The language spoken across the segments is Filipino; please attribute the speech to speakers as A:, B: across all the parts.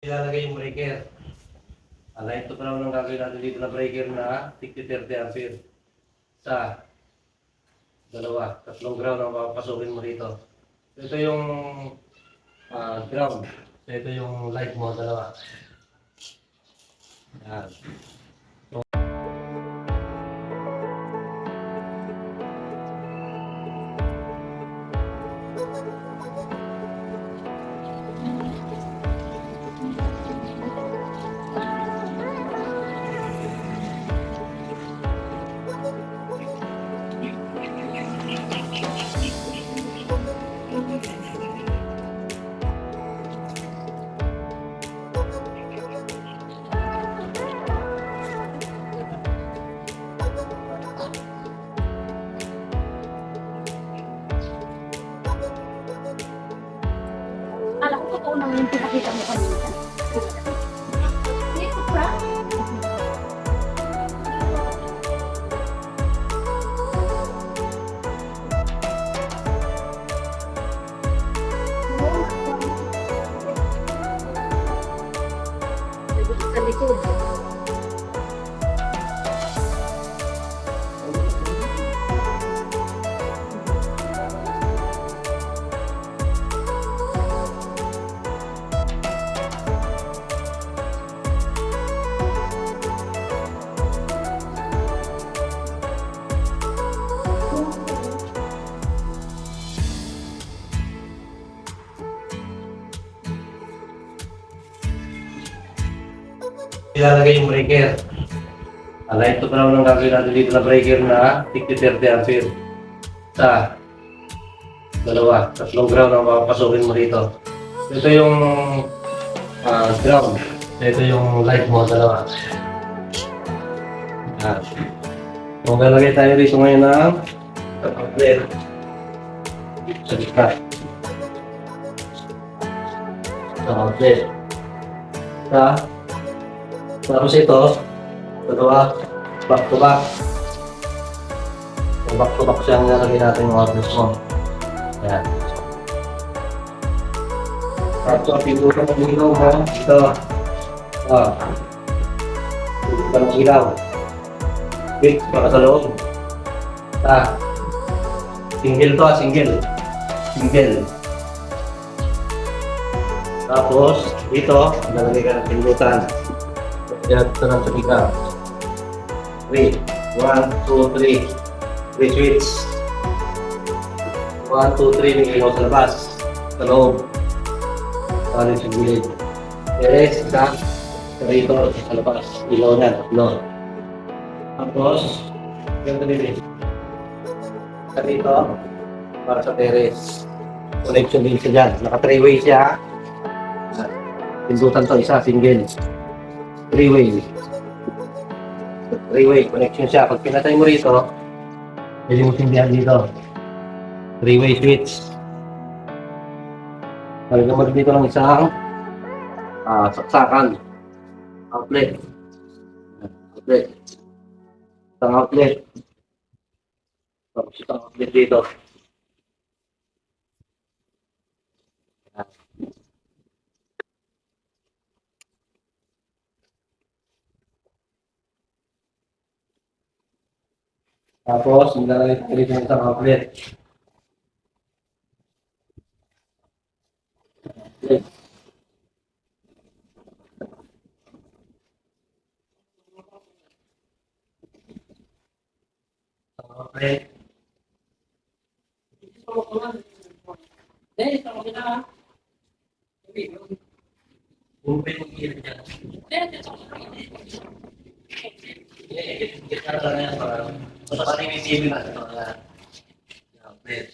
A: Ilalagay yung breaker. Ala, ito pa naman ang gagawin natin dito na breaker na 60-30 ampere. Sa dalawa, tatlong ground ang papasukin mo dito. Ito yung ah, ground. Ito yung light mo, dalawa. Yan. Ilalagay yung breaker. Ala, ito pa naman ang gagawin natin dito na breaker na 60-30 ampere. Sa dalawa, tatlong ground ang papasukin mo dito. Ito yung ah, ground. Ito yung light mo, dalawa. Yan. So, lalagay tayo dito ngayon ng outlet. Sa gitna. Sa outlet. Sa tapos ito, dalawa, back to back. Yung back to back siya ang nalagay natin yung orbits mo. Yan. Tapos figura ng ilaw mo, ito. Ah. Figura ng ilaw. Wait, para sa loob. Ah. Single to ah, single. Single. Tapos, dito, nalagay ka ng pindutan. Ito lang sa ikaw. Three. One, two, three. Three switch. One, two, three. May ilaw sa labas. Sa loob. Tali sa gilid. Teres. Sa rito, sa labas. Ilaw na, tatlo. Tapos, ganito din eh. Para sa teres. Connection din siya dyan. Naka three-way siya. Pindutan to, isa, single. Three-way. Three-way connection siya. Pag pinatay mo rito, pwede mo sindihan dito. Three-way switch. Talaga mo dito ng isang ah, saksakan. Outlet. Outlet. Isang outlet. Tapos isang outlet dito. Tapos, nilalagay ko dito ng isang outlet. Outlet. Isang outlet. Open mo kira dyan. Eh, kita lang yan para basta pati may TV na ito na outlet.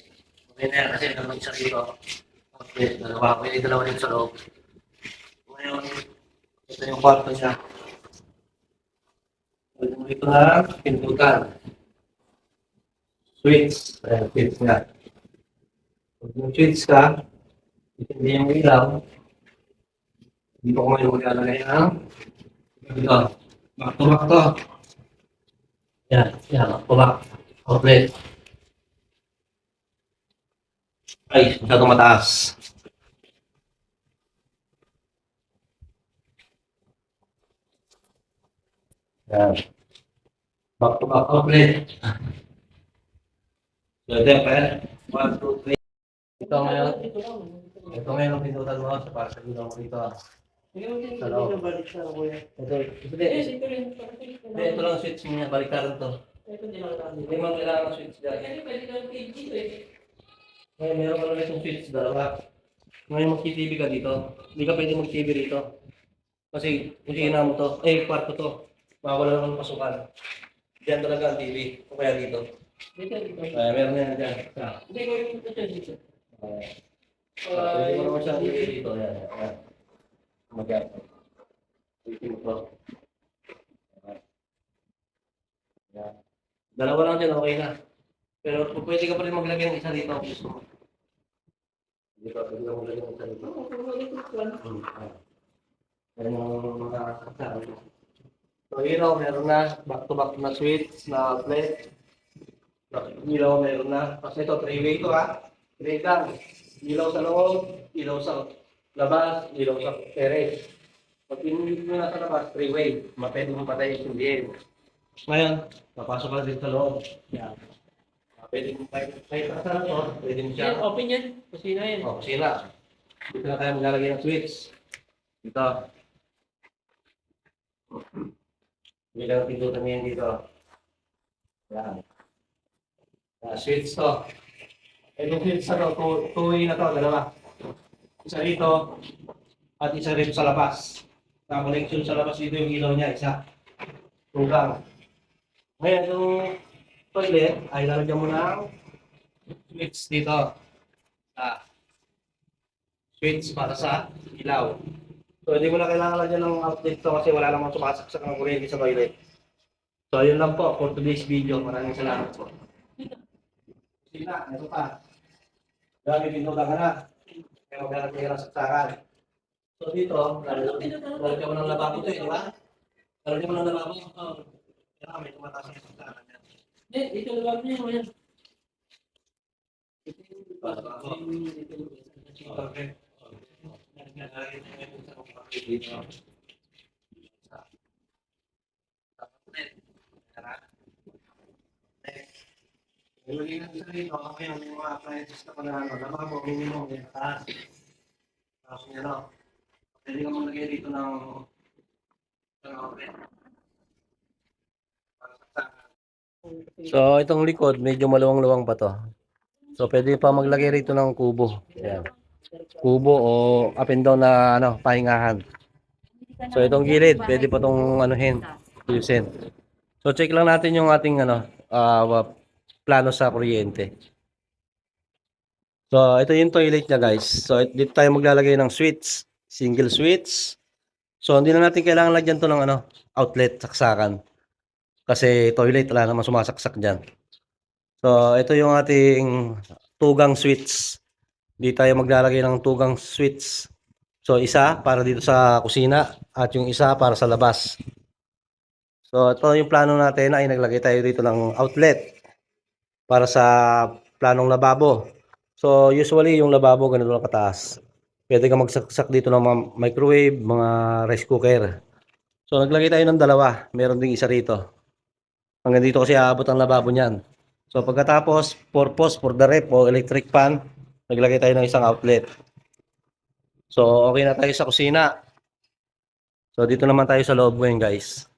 A: Okay na yan kasi naman isa dito. Outlet, dalawa. Pwede dalawa din sa loob. Ngayon, ito yung kwarto niya. Pwede mo ito na pintutan. Switch. Ayan, switch nga. Pag yung switch ka, hindi yung ilaw, dito ko ngayon maglalagay ng ito. Back to back to. Yan, yan. Baba. Outlet. Ay, masyadong mataas. Yan. Back to back outlet. So, temper. 1, 2, 3. Ito ngayon. Ito ngayon ang pinutan mo sa para sa ginawa ko dito. Ah. Sa loob. Ito, ito din. Hindi, ito lang ang switch niya. Baliktaran to. Hindi mo kailangan ng switch dyan. Ngayon, meron ka lang itong switch, dalawa. Ngayon, mag-TV ka dito. Hindi ka pwede mag-TV rito. Kasi, kusina mo to. Eh, kwarto to. Mawala naman pasukan. Diyan talaga ang TV. O kaya dito. Ay, meron na yan dyan. Ah. Ay, pwede mo naman siya TV dito. Yan. Yan. Mo to. Yan. Dalawa lang dyan, okay na. Pero pwede ka pa rin maglagay ng isa dito kung gusto mo. Hindi ka pwede ka maglagay ng isa dito. Hmm, ah. Yan yung mga kasama. So, ilaw, meron na. Back-to-back na switch, na outlet. Ilaw, meron na. Kasi ito, three-way ito ha. Three lang. Ilaw sa loob, ilaw sa labas, ilaw sa terrace. Pag pinulit mo na sa labas, three-way. Mapwede mo patay yung hindi. Ngayon, papasok ka din sa loob. Yan. Ah, Pwede mo kahit kahit nasa to, pwede mo siya.
B: Yan, open yan. Kusina yan.
A: Oh, kusina. Dito na tayo maglalagay ng switch. Dito. Bilang pindutan mo yan dito. Yan. Ah, switch to. Itong switch na to, two, two-way na to, dalawa. Isa dito, at isa rin sa labas. Sa connection sa labas dito yung ilaw niya, isa. Tugang. Ngayon, yung toilet, ay lalagyan mo ng switch dito. Ah, switch para sa ilaw. So, hindi mo na kailangan lagyan ng outlet to kasi wala namang sumasaksak ng kuryente sa toilet. So, yun lang po for today's video. Maraming salamat po. Sige na, ito pa. Dami pinutan ka na. Kaya maghanap ka ng saksakan. So, dito, lalagyan mo ng lababo to eh, di ba? Lalagyan mo ng lababo. Oh. Kaya may tumataas na saksakan yan.
B: Hindi, dito na lang niya. Yan.
A: Okay. Ilagay na sa dito, yan, yung mga appliances na pala, ano, lababo, minimum, yung taas. Tapos yun, ano, pwede ka maglagay dito ng, ng outlet. So, itong likod, medyo maluwang-luwang pa to. So, pwede pa maglagay rito ng kubo. Ayan. Kubo o up na ano, pahingahan. So, itong gilid, pwede pa itong anuhin, ayusin. So, check lang natin yung ating ano, ah, plano sa kuryente. So, ito yung toilet niya guys. So, dito tayo maglalagay ng switch. Single switch. So, hindi na natin kailangan lagyan to ng ano, outlet, saksakan. Kasi toilet, wala naman sumasaksak dyan. So, ito yung ating tugang switch. Dito tayo maglalagay ng tugang switch. So, isa para dito sa kusina at yung isa para sa labas. So, ito yung plano natin ay naglagay tayo dito ng outlet para sa planong lababo. So, usually yung lababo ganito lang kataas. Pwede ka magsaksak dito ng mga microwave, mga rice cooker. So, naglagay tayo ng dalawa. Meron ding isa rito. Hanggang dito kasi aabot ang lababo niyan. So pagkatapos, purpose for the rep o electric fan, naglagay tayo ng isang outlet. So okay na tayo sa kusina. So dito naman tayo sa loob ngayon guys.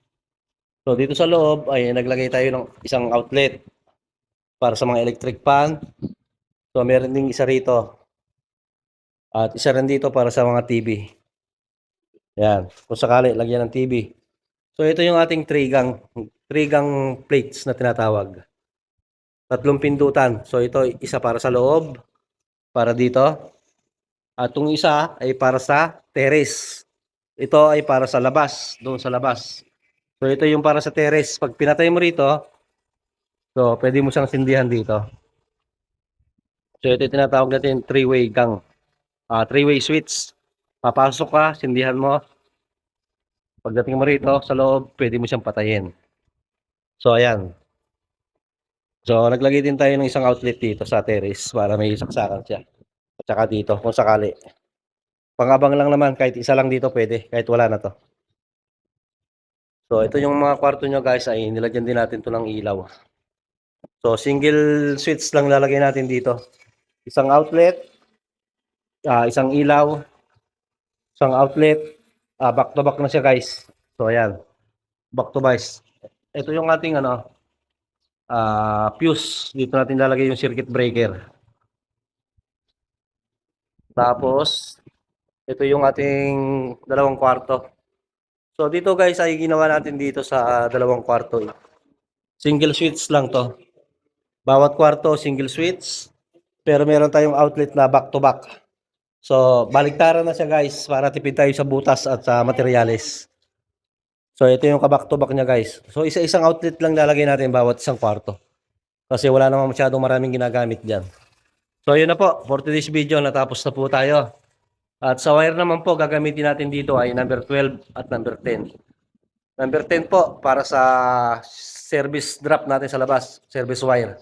A: So dito sa loob ay naglagay tayo ng isang outlet para sa mga electric fan. So meron ding isa rito. At isa rin dito para sa mga TV. Yan. Kung sakali, lagyan ng TV. So ito yung ating trigang, trigang plates na tinatawag. Tatlong pindutan. So ito isa para sa loob, para dito. At itong isa ay para sa terrace. Ito ay para sa labas, doon sa labas. So ito yung para sa terrace. Pag pinatay mo rito, so pwede mo siyang sindihan dito. So ito tinatawag natin three-way gang. Ah, three-way switch. Papasok ka, sindihan mo. Pagdating mo rito sa loob, pwede mo siyang patayin. So ayan. So, naglagay din tayo ng isang outlet dito sa terrace para may saksakan siya. At saka dito, kung sakali. Pangabang lang naman, kahit isa lang dito pwede, kahit wala na to. So, ito yung mga kwarto nyo guys ay nilagyan din natin to ng ilaw. So, single switch lang lalagay natin dito. Isang outlet, ah, isang ilaw, isang outlet, ah, back to back na siya guys. So, ayan. Back to back. Ito yung ating ano, ah, fuse. Dito natin lalagay yung circuit breaker. Tapos, ito yung ating dalawang kwarto. So dito guys ay ginawa natin dito sa dalawang kwarto. Single switch lang to. Bawat kwarto single switch. Pero meron tayong outlet na back to back. So baliktaran na siya guys para tipid tayo sa butas at sa materyales. So ito yung ka-back to back niya guys. So isa-isang outlet lang lalagay natin bawat isang kwarto. Kasi wala namang masyadong maraming ginagamit diyan. So yun na po, for today's video natapos na po tayo. At sa wire naman po, gagamitin natin dito ay number 12 at number 10. Number 10 po, para sa service drop natin sa labas, service wire.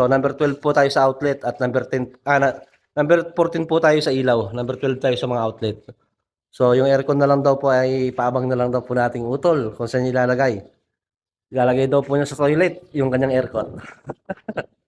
A: So, number 12 po tayo sa outlet at number 10, ah, na, number 14 po tayo sa ilaw, number 12 tayo sa mga outlet. So, yung aircon na lang daw po ay paabang na lang daw po nating utol kung saan ilalagay. Ilalagay daw po niya sa toilet yung kanyang aircon.